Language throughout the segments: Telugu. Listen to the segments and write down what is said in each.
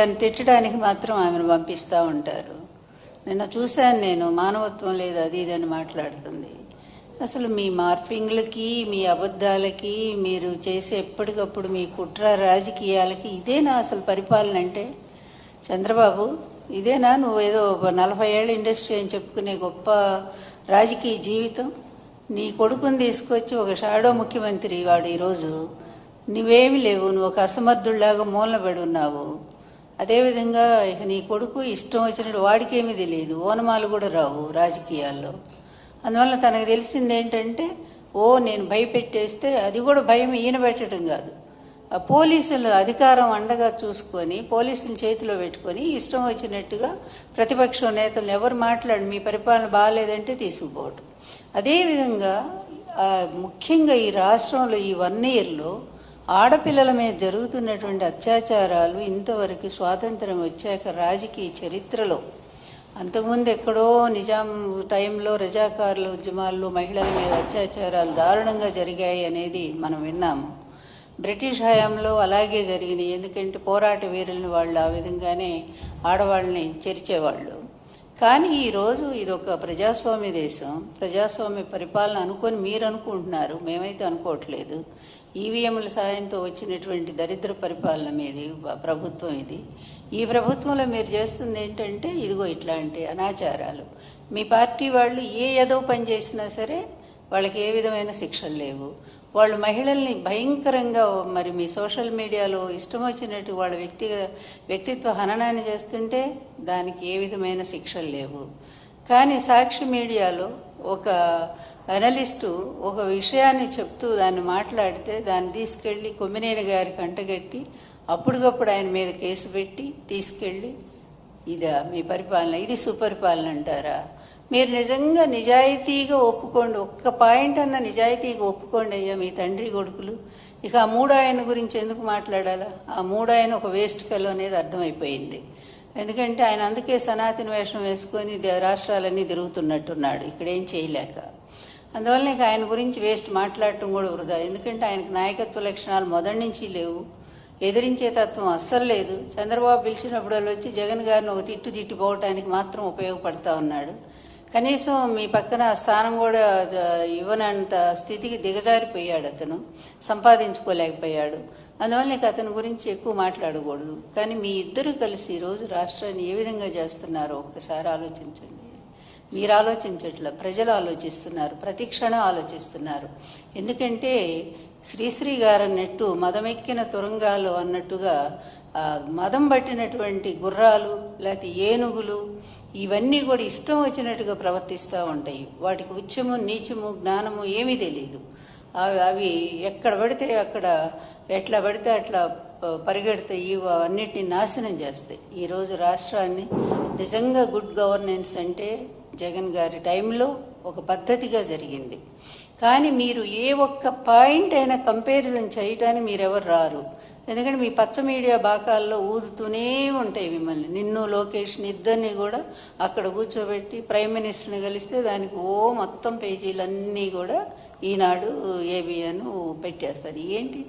దాన్ని తిట్టడానికి మాత్రం ఆమెను పంపిస్తూ ఉంటారు. నిన్న చూశాను నేను మానవత్వం లేదు అది ఇది అని మాట్లాడుతుంది. అసలు మీ మార్ఫింగ్లకి మీ అబద్ధాలకి మీరు చేసే ఎప్పటికప్పుడు మీ కుట్ర రాజకీయాలకి ఇదేనా అసలు పరిపాలన అంటే? చంద్రబాబు ఇదేనా నువ్వు ఏదో ఒక నలభై ఏళ్ళ ఇండస్ట్రీ అని చెప్పుకునే గొప్ప రాజకీయ జీవితం? నీ కొడుకుని తీసుకొచ్చి ఒక షాడో ముఖ్యమంత్రి వాడు ఈరోజు. నువ్వేమి లేవు నువ్వు ఒక అసమర్థుల్లాగా మూలబడి ఉన్నావు. అదేవిధంగా ఇక నీ కొడుకు ఇష్టం వచ్చినట్టు వాడికేమీ తెలియదు. ఓనమాలు కూడా రావు రాజకీయాల్లో. అందువల్ల తనకు తెలిసింది ఏంటంటే ఓ నేను భయపెట్టేస్తే అది కూడా భయం ఈయన పెట్టడం కాదు. ఆ పోలీసులు అధికారం అండగా చూసుకొని పోలీసులు చేతిలో పెట్టుకొని ఇష్టం వచ్చినట్టుగా ప్రతిపక్ష నేతలు ఎవరు మాట్లాడి మీ పరిపాలన బాగాలేదంటే తీసుకుపోవటం. అదేవిధంగా ముఖ్యంగా ఈ రాష్ట్రంలో ఈ వన్ ఇయర్లో ఆడపిల్లల మీద జరుగుతున్నటువంటి అత్యాచారాలు ఇంతవరకు స్వాతంత్రం వచ్చాక రాజకీయ చరిత్రలో. అంతకుముందు ఎక్కడో నిజాం టైంలో రజాకారుల ఉద్యమాల్లో మహిళల మీద అత్యాచారాలు దారుణంగా జరిగాయి అనేది మనం విన్నాము. బ్రిటిష్ హయాంలో అలాగే జరిగినాయి. ఎందుకంటే పోరాట వీరులను వాళ్ళు ఆ విధంగానే ఆడవాళ్ళని చేర్చేవాళ్ళు. కానీ ఈరోజు ఇది ఒక ప్రజాస్వామ్య దేశం. ప్రజాస్వామ్య పరిపాలన అనుకొని మీరు అనుకుంటున్నారు. మేమైతే అనుకోవట్లేదు. ఈవీఎంల సాయంతో వచ్చినటువంటి దరిద్ర పరిపాలన మీది ప్రభుత్వం ఇది. ఈ ప్రభుత్వంలో మీరు చేస్తుంది ఏంటంటే ఇదిగో ఇట్లాంటి అనాచారాలు. మీ పార్టీ వాళ్ళు ఏ ఏదో పని చేసినా సరే వాళ్ళకి ఏ విధమైన శిక్షలు లేవు. వాళ్ళు మహిళల్ని భయంకరంగా మరి మీ సోషల్ మీడియాలో ఇష్టం వచ్చినట్టు వాళ్ళ వ్యక్తి వ్యక్తిత్వ హననాన్ని చేస్తుంటే దానికి ఏ విధమైన శిక్షలు లేవు. కానీ సాక్షి మీడియాలో ఒక అనలిస్టు ఒక విషయాన్ని చెప్తూ దాన్ని మాట్లాడితే దాన్ని తీసుకెళ్ళి కొమ్మినేని గారికి అంటగట్టి అప్పటికప్పుడు ఆయన మీద కేసు పెట్టి తీసుకెళ్ళి ఇదా మీ పరిపాలన ఇది సుపరిపాలన అంటారా? మీరు నిజంగా నిజాయితీగా ఒప్పుకోండి ఒక్క పాయింట్ అన్న నిజాయితీగా ఒప్పుకోండి అయ్యా మీ తండ్రి కొడుకులు. ఇక ఆ మూడాయన గురించి ఎందుకు మాట్లాడాలా? ఆ మూడాయన ఒక వేస్ట్ ఫెలో అనేది అర్థమైపోయింది. ఎందుకంటే ఆయన అందుకే సనాతన వేషం వేసుకొని దే- రాష్ట్రాలన్నీ తిరుగుతున్నట్టున్నాడు. ఇక్కడేం చేయలేక. అందువల్ల ఇక ఆయన గురించి వేస్ట్ మాట్లాడటం కూడా వృధా. ఎందుకంటే ఆయనకు నాయకత్వ లక్షణాలు మొదటి నుంచి లేవు. ఎదిరించే తత్వం అస్సలు లేదు. చంద్రబాబు పిలిచినప్పుడు వచ్చి జగన్ గారిని ఒక తిట్టు తిట్టిపోవటానికి మాత్రం ఉపయోగపడతా ఉన్నాడు. కనీసం మీ పక్కన స్థానం కూడా ఇవ్వనంత స్థితికి దిగజారిపోయాడు అతను. సంపాదించుకోలేకపోయాడు. అందువల్ల ఇక అతని గురించి ఎక్కువ మాట్లాడకూడదు. కానీ మీ ఇద్దరు కలిసి ఈరోజు రాష్ట్రాన్ని ఏ విధంగా చేస్తున్నారో ఒక్కసారి ఆలోచించండి. మీరు ఆలోచించట్ల ప్రజలు ఆలోచిస్తున్నారు. ప్రతి క్షణం ఆలోచిస్తున్నారు. ఎందుకంటే శ్రీశ్రీ గారు అన్నట్టు మదమెక్కిన తురంగాలు అన్నట్టుగా మదం పట్టినటువంటి గుర్రాలు లేకపోతే ఏనుగులు ఇవన్నీ కూడా ఇష్టం వచ్చినట్టుగా ప్రవర్తిస్తూ ఉంటాయి. వాటికి ఉచ్చము నీచము జ్ఞానము ఏమీ తెలియదు అవి అవి ఎక్కడ పడితే అక్కడ ఎట్లా పడితే అట్లా పరిగెడతాయి. అన్నిటిని నాశనం చేస్తాయి. ఈరోజు రాష్ట్రాన్ని నిజంగా గుడ్ గవర్నెన్స్ అంటే జగన్ గారి టైంలో ఒక పద్ధతిగా జరిగింది. కానీ మీరు ఏ ఒక్క పాయింట్ అయినా కంపారిజన్ చేయటానికి మీరెవరు రారు. ఎందుకంటే మీ పచ్చ మీడియా బాకాల్లో ఊదుతూనే ఉంటాయి మిమ్మల్ని. నిన్ను లోకేష్ని ఇద్దరిని కూడా అక్కడ కూర్చోబెట్టి ప్రైమ్ మినిస్టర్ని కలిస్తే దానికి ఓ మొత్తం పేజీలన్నీ కూడా ఈనాడు ఏబిఎన్ పెట్టేస్తారు. ఏంటి?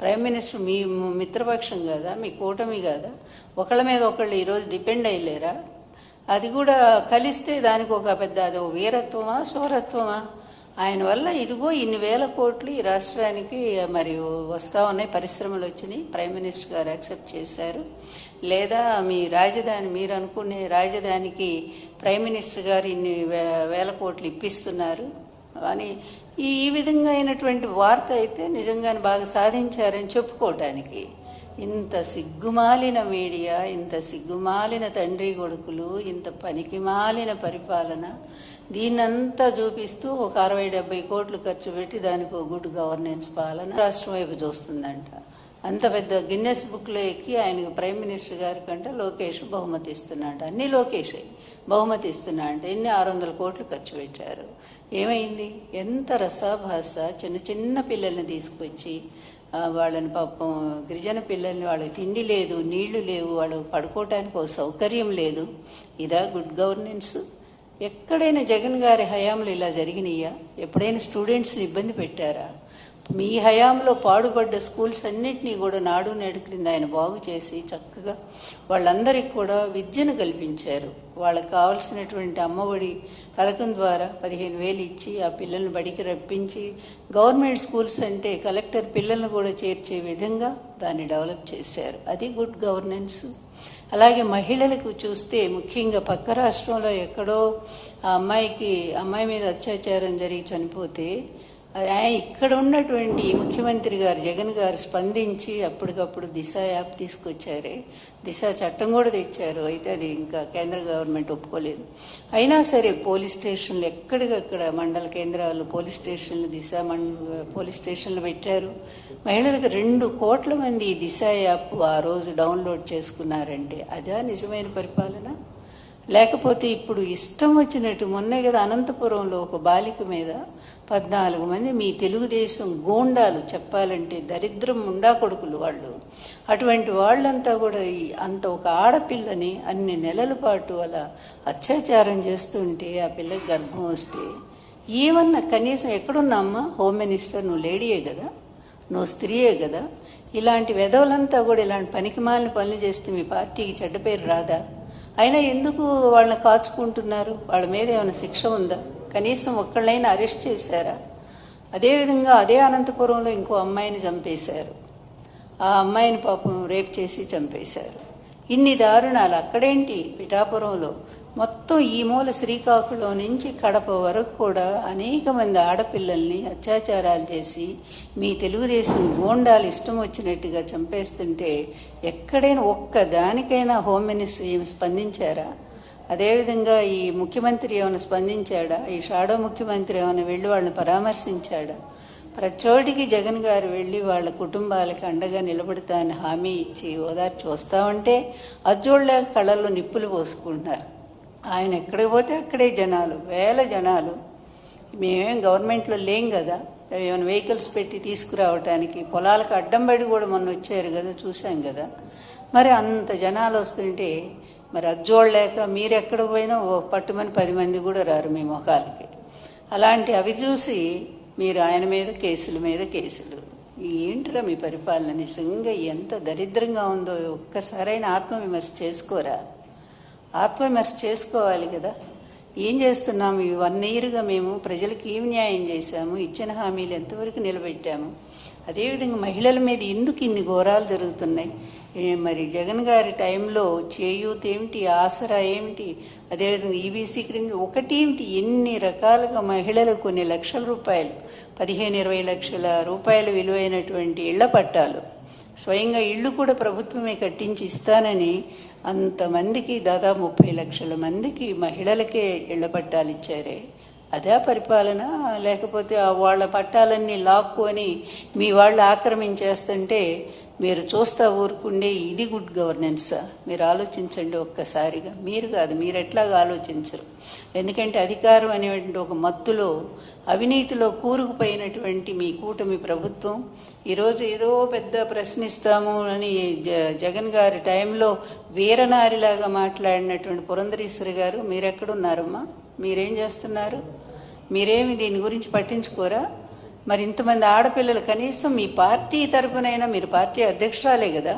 ప్రైమ్ మినిస్టర్ మీ మిత్రపక్షం కదా? మీ కూటమి కదా? ఒకళ్ళ మీద ఒకళ్ళు ఈరోజు డిపెండ్ అయ్యలేరా? అది కూడా కలిస్తే దానికి ఒక పెద్ద అది వీరత్వమా శూరత్వమా? ఆయన వల్ల ఇదిగో ఇన్ని వేల కోట్లు ఈ రాష్ట్రానికి మరి వస్తా ఉన్నాయి పరిశ్రమలు వచ్చినాయి. ప్రైమ్ మినిస్టర్ గారు యాక్సెప్ట్ చేశారు. లేదా మీ రాజధాని మీరు అనుకునే రాజధానికి ప్రైమ్ మినిస్టర్ గారు ఇన్ని వే- వేల కోట్లు ఇప్పిస్తున్నారు. అని ఈ విధంగా అయినటువంటి వార్త అయితే నిజంగానే బాగా సాధించారని చెప్పుకోవటానికి. ఇంత సిగ్గుమాలిన మీడియా ఇంత సిగ్గుమాలిన తండ్రి కొడుకులు ఇంత పనికిమాలిన పరిపాలన దీన్నంతా చూపిస్తూ ఒక అరవై డెబ్బై కోట్లు ఖర్చు పెట్టి దానికి ఒక గుడ్ గవర్నెన్స్ పాలన రాష్ట్రం వైపు చూస్తుందంట. అంత పెద్ద గిన్నెస్ బుక్లో ఎక్కి ఆయనకు ప్రైమ్ మినిస్టర్ గారి కంటే లోకేష్ బహుమతి ఇస్తున్నాడు. అన్ని లోకేషే బహుమతి ఇస్తున్నా ఎన్ని ఆరు వందల కోట్లు ఖర్చు పెట్టారు. ఏమైంది? ఎంత రసాభాస చిన్న చిన్న పిల్లల్ని తీసుకొచ్చి వాళ్ళని పాపం గిరిజన పిల్లల్ని వాళ్ళకి తిండి లేదు నీళ్ళు లేవు వాళ్ళు పడుకోవటానికి ఒక సౌకర్యం లేదు. ఇదా గుడ్ గవర్నెన్స్. ఎక్కడైనా జగన్ గారి హయాంలో ఇలా జరిగినాయా? ఎప్పుడైనా స్టూడెంట్స్ని ఇబ్బంది పెట్టారా? మీ హయాంలో పాడుపడ్డ స్కూల్స్ అన్నింటినీ కూడా నాడు నేడు క్రింద ఆయన బాగు చేసి చక్కగా వాళ్ళందరికీ కూడా విద్యను కల్పించారు. వాళ్ళకి కావాల్సినటువంటి అమ్మఒడి పథకం ద్వారా పదిహేను వేలు ఇచ్చి ఆ పిల్లల్ని బడికి రప్పించి గవర్నమెంట్ స్కూల్స్ అంటే కలెక్టర్ పిల్లల్ని కూడా చేర్చే విధంగా దాన్ని డెవలప్ చేశారు. అది గుడ్ గవర్నెన్స్. అలాగే మహిళలకు చూస్తే ముఖ్యంగా పక్క రాష్ట్రంలో ఎక్కడో ఆ అమ్మాయికి అమ్మాయి మీద అత్యాచారం జరిగి చనిపోతే ఇక్కడ ఉన్నటువంటి ముఖ్యమంత్రి గారు జగన్ గారు స్పందించి అప్పటికప్పుడు దిశ యాప్ తీసుకొచ్చారే. దిశ చట్టం కూడా తెచ్చారు. అయితే అది ఇంకా కేంద్ర గవర్నమెంట్ ఒప్పుకోలేదు. అయినా సరే పోలీస్ స్టేషన్లు ఎక్కడికక్కడ మండల కేంద్రాలు పోలీస్ స్టేషన్లు దిశ మండ పోలీస్ స్టేషన్లు పెట్టారు. మహిళలకు రెండు కోట్ల మంది దిశ యాప్ ఆ రోజు డౌన్లోడ్ చేసుకున్నారంటే అదా నిజమైన పరిపాలన? లేకపోతే ఇప్పుడు ఇష్టం వచ్చినట్టు మొన్నే కదా అనంతపురంలో ఒక బాలిక మీద పద్నాలుగు మంది మీ తెలుగుదేశం గోండాలు చెప్పాలంటే దరిద్రం ఉండా కొడుకులు వాళ్ళు. అటువంటి వాళ్ళంతా కూడా అంత ఒక ఆడపిల్లని అన్ని నెలల పాటు అలా అత్యాచారం చేస్తుంటే ఆ పిల్లకి గర్భం వస్తే ఏమన్నా కనీసం ఎక్కడున్నామ్మా? హోమ్ మినిస్టర్ నువ్వు లేడీయే కదా నువ్వు స్త్రీయే కదా. ఇలాంటి వెధవులంతా కూడా ఇలాంటి పనికిమాలిన పనులు చేస్తే మీ పార్టీకి చెడ్డ పేరు రాదా? అయినా ఎందుకు వాళ్ళని కాచుకుంటున్నారు? వాళ్ళ మీద ఏమైనా శిక్ష ఉందా? కనీసం ఒక్కళ్ళైనా అరెస్ట్ చేశారా? అదేవిధంగా అదే అనంతపురంలో ఇంకో అమ్మాయిని చంపేశారు. ఆ అమ్మాయిని పాపం రేప్ చేసి చంపేశారు. ఇన్ని దారుణాలు అక్కడేంటి? పిఠాపురంలో మొత్తం ఈ మూల శ్రీకాకుళం నుంచి కడప వరకు కూడా అనేక మంది ఆడపిల్లల్ని అత్యాచారాలు చేసి మీ తెలుగుదేశం గోండాలు ఇష్టం వచ్చినట్టుగా చంపేస్తుంటే ఎక్కడైనా ఒక్క దానికైనా హోమ్ మినిస్టర్ ఏమి స్పందించారా? అదేవిధంగా ఈ ముఖ్యమంత్రి ఏమైనా స్పందించాడా? ఈ షాడో ముఖ్యమంత్రి ఏమైనా వెళ్ళి వాళ్ళని పరామర్శించాడా? ప్రచోటికి జగన్ గారు వెళ్ళి వాళ్ళ కుటుంబాలకి అండగా నిలబడతానని హామీ ఇచ్చి ఓదార్చి వస్తామంటే అజ్జోళ్ళ కళ్ళల్లో నిప్పులు పోసుకుంటున్నారు. ఆయన ఎక్కడికి పోతే అక్కడే జనాలు వేల జనాలు. మేమేం గవర్నమెంట్లో లేం కదా. ఏమైనా వెహికల్స్ పెట్టి తీసుకురావటానికి పొలాలకు అడ్డం పడి కూడా మొన్న వచ్చారు కదా చూసాం కదా. మరి అంత జనాలు వస్తుంటే మరి అజ్జోళ్ళలేక మీరు ఎక్కడ పోయినా ఓ పట్టుమని పది మంది కూడా రారు మీ మొఖాలకి అలాంటి అవి చూసి మీరు ఆయన మీద కేసుల మీద కేసులు. ఏంటిరా మీ పరిపాలన? నిజంగా ఎంత దరిద్రంగా ఉందో ఒక్కసారైనా ఆత్మవిమర్శ చేసుకోరా? ఆత్మవిమర్శ చేసుకోవాలి కదా. ఏం చేస్తున్నాము? ఈ వన్ ఇయర్గా మేము ప్రజలకు ఏం న్యాయం చేశాము? ఇచ్చిన హామీలు ఎంతవరకు నిలబెట్టాము? అదేవిధంగా మహిళల మీద ఎందుకు ఇన్ని ఘోరాలు జరుగుతున్నాయి? మరి జగన్ గారి టైంలో చేయూత్ ఏమిటి? ఆసరా ఏమిటి? అదేవిధంగా ఈబీసీ క్రింద ఒకటేమిటి? ఎన్ని రకాలుగా మహిళలు కొన్ని లక్షల రూపాయలు పదిహేను ఇరవై లక్షల రూపాయలు విలువైనటువంటి ఇళ్ళ పట్టాలు. స్వయంగా ఇళ్ళు కూడా ప్రభుత్వమే కట్టించి ఇస్తానని అంతమందికి దాదాపు ముప్పై లక్షల మందికి మహిళలకే ఇళ్ళ పట్టాలు ఇచ్చారే. అదే పరిపాలన? లేకపోతే వాళ్ళ పట్టాలన్నీ లాక్కొని మీ వాళ్ళు ఆక్రమించేస్తుంటే మీరు చూస్తా ఊరుకుండే ఇది గుడ్ గవర్నెన్సా మీరు ఆలోచించండి ఒక్కసారిగా. మీరు కాదు మీరు ఎట్లాగా ఆలోచించరు. ఎందుకంటే అధికారం అనేటువంటి ఒక మత్తులో అవినీతిలో కూరుకుపోయినటువంటి మీ కూటమి ప్రభుత్వం ఈరోజు ఏదో పెద్ద ప్రశ్నిస్తాము అని జ- జగన్ గారి టైంలో వీరనారిలాగా మాట్లాడినటువంటి పురంధరేశ్వరి గారు మీరెక్కడున్నారమ్మా? మీరేం చేస్తున్నారు? మీరేమి దీని గురించి పట్టించుకోరా? మరి ఇంతమంది ఆడపిల్లలు కనీసం మీ పార్టీ తరపునైనా మీరు పార్టీ అధ్యక్షురాలే కదా.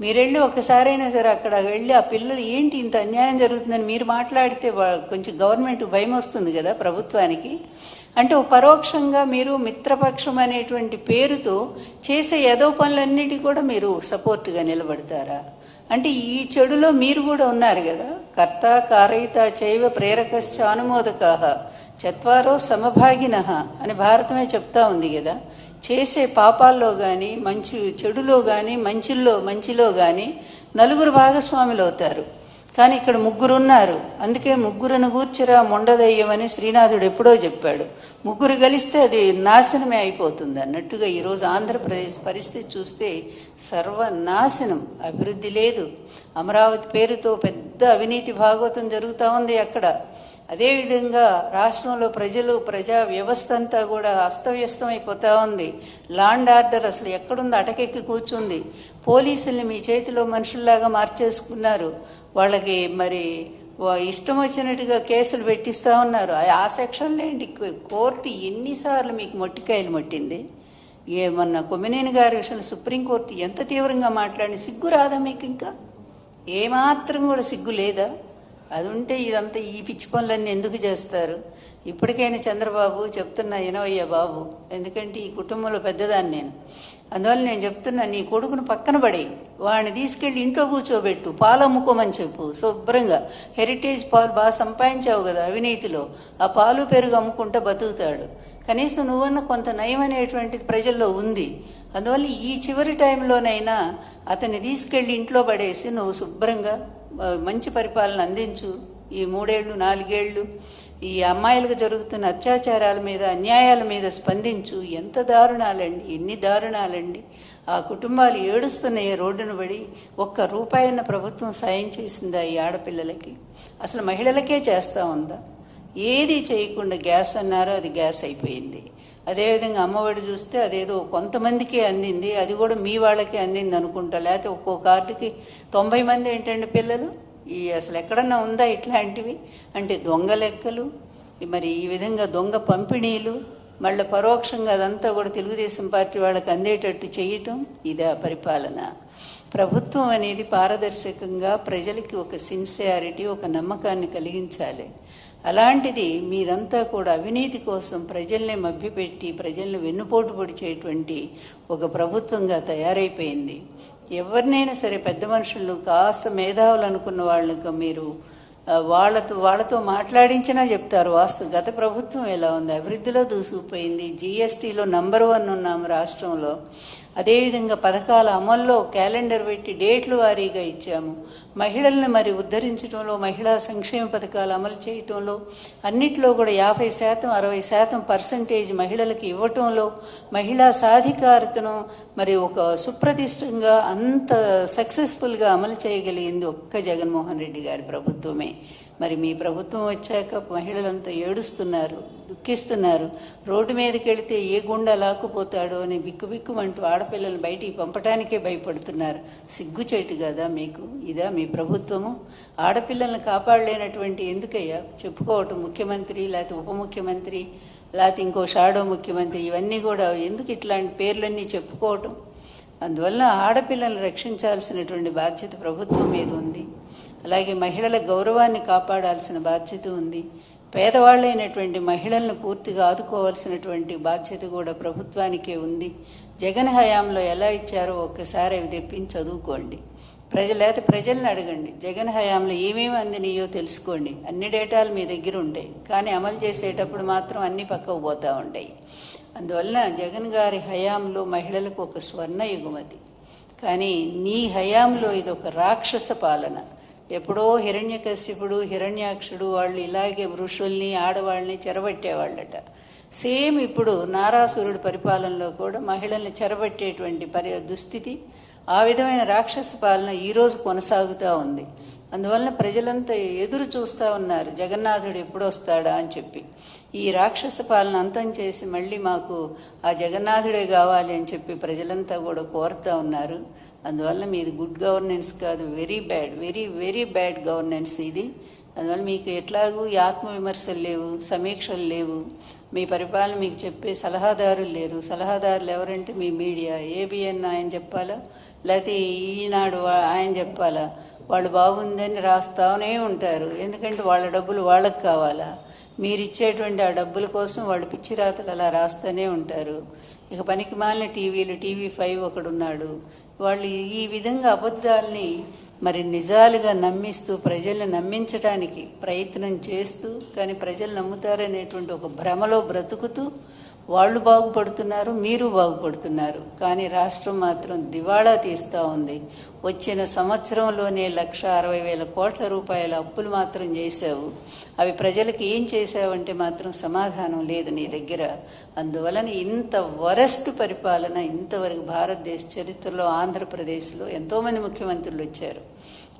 మీరెళ్ళి ఒకసారైనా సరే అక్కడ వెళ్ళి ఆ పిల్లలు ఏంటి ఇంత అన్యాయం జరుగుతుందని మీరు మాట్లాడితే కొంచెం గవర్నమెంట్ భయం వస్తుంది కదా ప్రభుత్వానికి. అంటే పరోక్షంగా మీరు మిత్రపక్షం అనేటువంటి పేరుతో చేసే ఏదో పనులన్నిటి కూడా మీరు సపోర్ట్గా నిలబడతారా? అంటే ఈ చెడులో మీరు కూడా ఉన్నారు కదా. కర్త కారయిత చైవ ప్రేరకశ్చ అనుమోదకాహ. చత్వారో సమభాగిన అని భారతమే చెప్తా ఉంది కదా. చేసే పాపాల్లో కానీ మంచి చెడులో కానీ మంచిల్లో మంచిలో కానీ నలుగురు భాగస్వాములు అవుతారు. కానీ ఇక్కడ ముగ్గురు ఉన్నారు అందుకే ముగ్గురును గూర్చిరా మొండదయ్యమని శ్రీనాథుడు ఎప్పుడో చెప్పాడు. ముగ్గురు కలిస్తే అది నాశనమే అయిపోతుంది అన్నట్టుగా ఈరోజు ఆంధ్రప్రదేశ్ పరిస్థితి చూస్తే సర్వనాశనం అభివృద్ధి లేదు. అమరావతి పేరుతో పెద్ద అవినీతి భాగవతం జరుగుతూ ఉంది అక్కడ. అదేవిధంగా రాష్ట్రంలో ప్రజలు ప్రజా వ్యవస్థ అంతా కూడా అస్తవ్యస్తం అయిపోతూ ఉంది. లాండ్ ఆర్డర్ అసలు ఎక్కడుందో అటకెక్కి కూర్చుంది. పోలీసుల్ని మీ చేతిలో మనుషుల్లాగా మార్చేసుకున్నారు. వాళ్ళకి మరి ఇష్టం వచ్చినట్టుగా కేసులు పెట్టిస్తూ ఉన్నారు. ఆ- ఆ సెక్షన్లో ఏంటి? కోర్టు ఎన్నిసార్లు మీకు మొట్టికాయలు మొట్టింది? ఏ మొన్న కొమ్మినేని గారి విషయంలో సుప్రీంకోర్టు ఎంత తీవ్రంగా మాట్లాడి సిగ్గు రాదా మీకు ఇంకా? ఏమాత్రం కూడా సిగ్గు లేదా? అది ఉంటే ఇదంతా ఈ పిచ్చి పనులన్నీ ఎందుకు చేస్తారు? ఇప్పటికైనా చంద్రబాబు చెప్తున్నా ఇనవయ్య బాబు. ఎందుకంటే ఈ కుటుంబంలో పెద్దదాన్ని నేను. అందువల్ల నేను చెప్తున్నా నీ కొడుకును పక్కన పడి వాడిని తీసుకెళ్ళి ఇంట్లో కూర్చోబెట్టు. పాలు అమ్ముకోమని చెప్పు శుభ్రంగా. హెరిటేజ్ పాలు బాగా సంపాదించావు కదా అవినీతిలో. ఆ పాలు పెరుగు అమ్ముకుంటే బతుకుతాడు. కనీసం నువ్వన్న కొంత నయం అనేటువంటిది ప్రజల్లో ఉంది. అందువల్ల ఈ చివరి టైంలోనైనా అతన్ని తీసుకెళ్ళి ఇంట్లో పడేసి నువ్వు శుభ్రంగా మంచి పరిపాలన అందించు. ఈ మూడేళ్ళు నాలుగేళ్ళు ఈ అమ్మాయిలకు జరుగుతున్న అత్యాచారాల మీద అన్యాయాల మీద స్పందించు. ఎంత దారుణాలండి ఎన్ని దారుణాలండి. ఆ కుటుంబాలు ఏడుస్తున్నాయి రోడ్డును పడి. ఒక్క రూపాయన్న ప్రభుత్వం సాయం చేసిందా ఈ ఆడపిల్లలకి? అసలు మహిళలకే చేస్తా ఉందా? ఏది చేయకుండా గ్యాస్ అన్నారో అది గ్యాస్ అయిపోయింది. అదేవిధంగా అమ్మఒడి చూస్తే అదేదో కొంతమందికి అందింది అది కూడా మీ వాళ్ళకే అందింది అనుకుంటా. లేకపోతే ఒక్కో కార్డుకి తొంభై మంది ఏంటండి పిల్లలు? ఈ అసలు ఎక్కడన్నా ఉందా ఇట్లాంటివి? అంటే దొంగ లెక్కలు మరి ఈ విధంగా దొంగ పంపిణీలు మళ్ళీ పరోక్షంగా అదంతా కూడా తెలుగుదేశం పార్టీ వాళ్ళకి అందేటట్టు చేయటం ఇదే పరిపాలన. ప్రభుత్వం అనేది పారదర్శకంగా ప్రజలకి ఒక సిన్సియారిటీ ఒక నమ్మకాన్ని కలిగించాలి. అలాంటిది మీదంతా కూడా అవినీతి కోసం ప్రజల్ని మభ్యపెట్టి ప్రజల్ని వెన్నుపోటు పొడిచేటువంటి ఒక ప్రభుత్వంగా తయారైపోయింది. ఎవరినైనా సరే పెద్ద మనుషులు కాస్త మేధావులు అనుకున్న వాళ్ళకు మీరు వాళ్ళతో వాళ్ళతో మాట్లాడించినా చెప్తారు. వాస్తు గత ప్రభుత్వం ఎలా ఉంది? అభివృద్ధిలో దూసుకుపోయింది. జీఎస్టీలో నంబర్ వన్ ఉన్నాము రాష్ట్రంలో. అదేవిధంగా పథకాల అమల్లో క్యాలెండర్ పెట్టి డేట్లు వారీగా ఇచ్చాము. మహిళల్ని మరి ఉద్ధరించడంలో మహిళా సంక్షేమ పథకాలు అమలు చేయటంలో అన్నిట్లో కూడా యాభై శాతం అరవై శాతం పర్సంటేజ్ మహిళలకు ఇవ్వటంలో మహిళా సాధికారతను మరి ఒక సుప్రతిష్టంగా అంత సక్సెస్ఫుల్గా అమలు చేయగలిగింది ఒక్క జగన్మోహన్ రెడ్డి గారి ప్రభుత్వమే. మరి మీ ప్రభుత్వం వచ్చాక మహిళలంతా ఏడుస్తున్నారు దుఃఖిస్తున్నారు. రోడ్డు మీదకి వెళితే ఏ గుండా లాక్కుపోతాడో అని బిక్కుబిక్కుమంటూ ఆడపిల్లలు బయటికి పంపటానికే భయపడుతున్నారు. సిగ్గుచేటు కదా మీకు? ఇదా మీ ప్రభుత్వము? ఆడపిల్లల్ని కాపాడలేనటువంటి ఎందుకయ్యా? చెప్పుకోవటం ముఖ్యమంత్రి లేకపోతే ఉప ముఖ్యమంత్రి లేకపోతే ఇంకో షాడో ముఖ్యమంత్రి ఇవన్నీ కూడా ఎందుకు ఇట్లాంటి పేర్లన్నీ చెప్పుకోవటం? అందువల్ల ఆడపిల్లల్ని రక్షించాల్సినటువంటి బాధ్యత ప్రభుత్వం మీద ఉంది. అలాగే మహిళల గౌరవాన్ని కాపాడాల్సిన బాధ్యత ఉంది. పేదవాళ్ళైనటువంటి మహిళలను పూర్తిగా ఆదుకోవాల్సినటువంటి బాధ్యత కూడా ప్రభుత్వానికే ఉంది. జగన్ హయాంలో ఎలా ఇచ్చారో ఒక్కసారి అవి తెప్పించి చదువుకోండి. ప్రజలేత ప్రజల్ని అడగండి. జగన్ హయాంలో ఏమేమి అందినయో తెలుసుకోండి. అన్ని డేటాలు మీ దగ్గర ఉంటాయి. కానీ అమలు చేసేటప్పుడు మాత్రం అన్ని పక్కకు పోతూ ఉంటాయి. అందువలన జగన్ గారి హయాంలో మహిళలకు ఒక స్వర్ణ ఎగుమతి కానీ నీ హయాంలో ఇది ఒక రాక్షస పాలన. ఎప్పుడో హిరణ్యకశ్యపుడు హిరణ్యాక్షుడు వాళ్ళు ఇలాగే వృషుల్ని ఆడవాళ్ళని చెరబట్టేవాళ్ళట. సేమ్ ఇప్పుడు నారాసురుడి పరిపాలనలో కూడా మహిళల్ని చెరబట్టేటువంటి పరి దుస్థితి ఆ విధమైన రాక్షస పాలన ఈరోజు కొనసాగుతూ ఉంది. అందువలన ప్రజలంతా ఎదురు చూస్తూ ఉన్నారు జగన్నాథుడు ఎప్పుడు వస్తాడా అని చెప్పి. ఈ రాక్షస పాలన అంతం చేసి మళ్ళీ మాకు ఆ జగన్నాథుడే కావాలి అని చెప్పి ప్రజలంతా కూడా కోరుతూ ఉన్నారు. అందువల్ల మీది గుడ్ గవర్నెన్స్ కాదు very bad very very bad governance ఇది. అందువల్ల మీకు ఎట్లాగూ ఈ ఆత్మవిమర్శలు లేవు సమీక్షలు లేవు. మీ పరిపాలన మీకు చెప్పే సలహాదారులు లేరు. సలహాదారులు ఎవరంటే మీ మీడియా ఏబిఎన్ ఆయన చెప్పాలా? లేకపోతే ఈనాడు వా- ఆయన చెప్పాలా? వాళ్ళు బాగుందని రాస్తూనే ఉంటారు. ఎందుకంటే వాళ్ళ డబ్బులు వాళ్ళకి కావాలా? మీరు ఇచ్చేటువంటి ఆ డబ్బుల కోసం వాళ్ళు పిచ్చి రాతలు అలా రాస్తూనే ఉంటారు. ఇక పనికి మాలిన టీవీలు టీవీ ఫైవ్ ఒకడున్నాడు. వాళ్ళు ఈ విధంగా అబద్ధాల్ని మరి నిజాలుగా నమ్మిస్తూ ప్రజల్ని నమ్మించడానికి ప్రయత్నం చేస్తూ కానీ ప్రజలు నమ్ముతారనేటువంటి ఒక భ్రమలో బ్రతుకుతూ వాళ్ళు బాగుపడుతున్నారు మీరు బాగుపడుతున్నారు. కానీ రాష్ట్రం మాత్రం దివాళా తీస్తూ ఉంది. వచ్చిన సంవత్సరంలోనే లక్ష అరవై వేల కోట్ల రూపాయల అప్పులు మాత్రం చేశావు. అవి ప్రజలకు ఏం చేశావంటే మాత్రం సమాధానం లేదు నీ దగ్గర. అందువలన ఇంత వరస్ట్ పరిపాలన ఇంతవరకు భారతదేశ చరిత్రలో ఆంధ్రప్రదేశ్లో ఎంతోమంది ముఖ్యమంత్రులు వచ్చారు.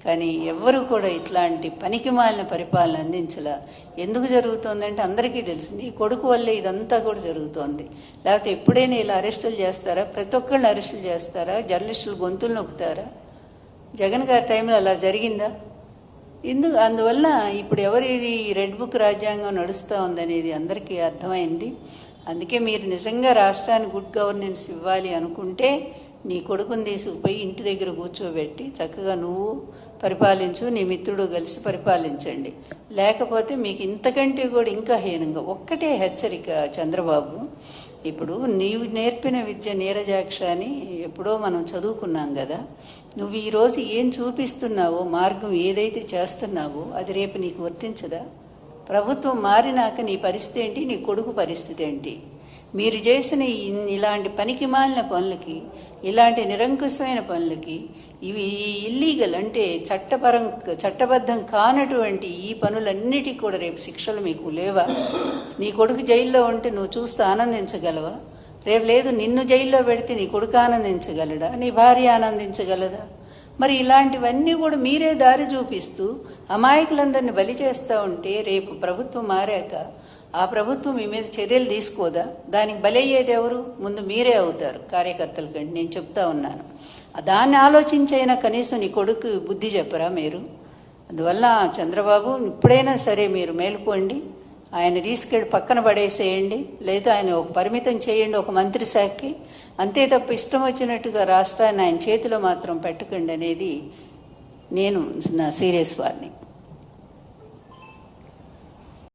కానీ ఎవ్వరు కూడా ఇట్లాంటి పనికి మాలిన పరిపాలన అందించలా. ఎందుకు జరుగుతోందంటే అందరికీ తెలిసింది ఈ కొడుకు వల్లే ఇదంతా కూడా జరుగుతోంది. లేకపోతే ఎప్పుడైనా ఇలా అరెస్టులు చేస్తారా? ప్రతి ఒక్కళ్ళని అరెస్టులు చేస్తారా? జర్నలిస్టులు గొంతులు నొక్కుతారా? జగన్ గారి టైంలో అలా జరిగిందా? ఎందుకు? అందువల్ల ఇప్పుడు ఎవరు ఇది రెడ్ బుక్ రాజ్యాంగం నడుస్తూ ఉందనేది అందరికీ అర్థమైంది. అందుకే మీరు నిజంగా రాష్ట్రానికి గుడ్ గవర్నెన్స్ ఇవ్వాలి అనుకుంటే నీ కొడుకుని తీసుకుపోయి ఇంటి దగ్గర కూర్చోబెట్టి చక్కగా నువ్వు పరిపాలించు నీ మిత్రుడు కలిసి పరిపాలించండి. లేకపోతే మీకు ఇంతకంటే కూడా ఇంకా హీనంగా ఒక్కటే హెచ్చరిక చంద్రబాబు ఇప్పుడు నీవు నేర్పిన విద్య నీరజాక్ష అని ఎప్పుడో మనం చదువుకున్నాం కదా నువ్వు ఈరోజు ఏం చూపిస్తున్నావో మార్గం ఏదైతే చేస్తున్నావో అది రేపు నీకు వర్తించదా? ప్రభుత్వం మారినాక నీ పరిస్థితి ఏంటి? నీ కొడుకు పరిస్థితి ఏంటి? మీరు చేసిన ఇలాంటి పనికి మాలిన పనులకి ఇలాంటి నిరంకుశమైన పనులకి ఇవి ఇల్లీగల్ అంటే చట్టపరం చట్టబద్ధం కానటువంటి ఈ పనులన్నిటికీ కూడా రేపు శిక్షలు మీకు లేవా? నీ కొడుకు జైల్లో ఉంటే నువ్వు చూస్తూ ఆనందించగలవా? రేపు లేదు నిన్ను జైల్లో పెడితే నీ కొడుకు ఆనందించగలడా? నీ భార్య ఆనందించగలదా? మరి ఇలాంటివన్నీ కూడా మీరే దారి చూపిస్తూ అమాయకులందరినీ బలి చేస్తూ ఉంటే రేపు ప్రభుత్వం మారాక ఆ ప్రభుత్వం మీ మీద చర్యలు తీసుకోదా? దానికి బలయ్యేది ఎవరు? ముందు మీరే అవుతారు కార్యకర్తల కంటే నేను చెప్తా ఉన్నాను. దాన్ని ఆలోచించైనా కనీసం నీ కొడుకు బుద్ధి చెప్పరా మీరు? అందువల్ల చంద్రబాబు ఇప్పుడైనా సరే మీరు మేలుకోండి. ఆయన తీసుకెళ్ళి పక్కన పడేసేయండి లేదా ఆయన ఒక పరిమితం చేయండి ఒక మంత్రి శాఖకి. అంతే తప్ప ఇష్టం వచ్చినట్టుగా రాష్ట్రాన్ని ఆయన చేతిలో మాత్రం పెట్టకండి అనేది నేను నా సీరియస్ వారిని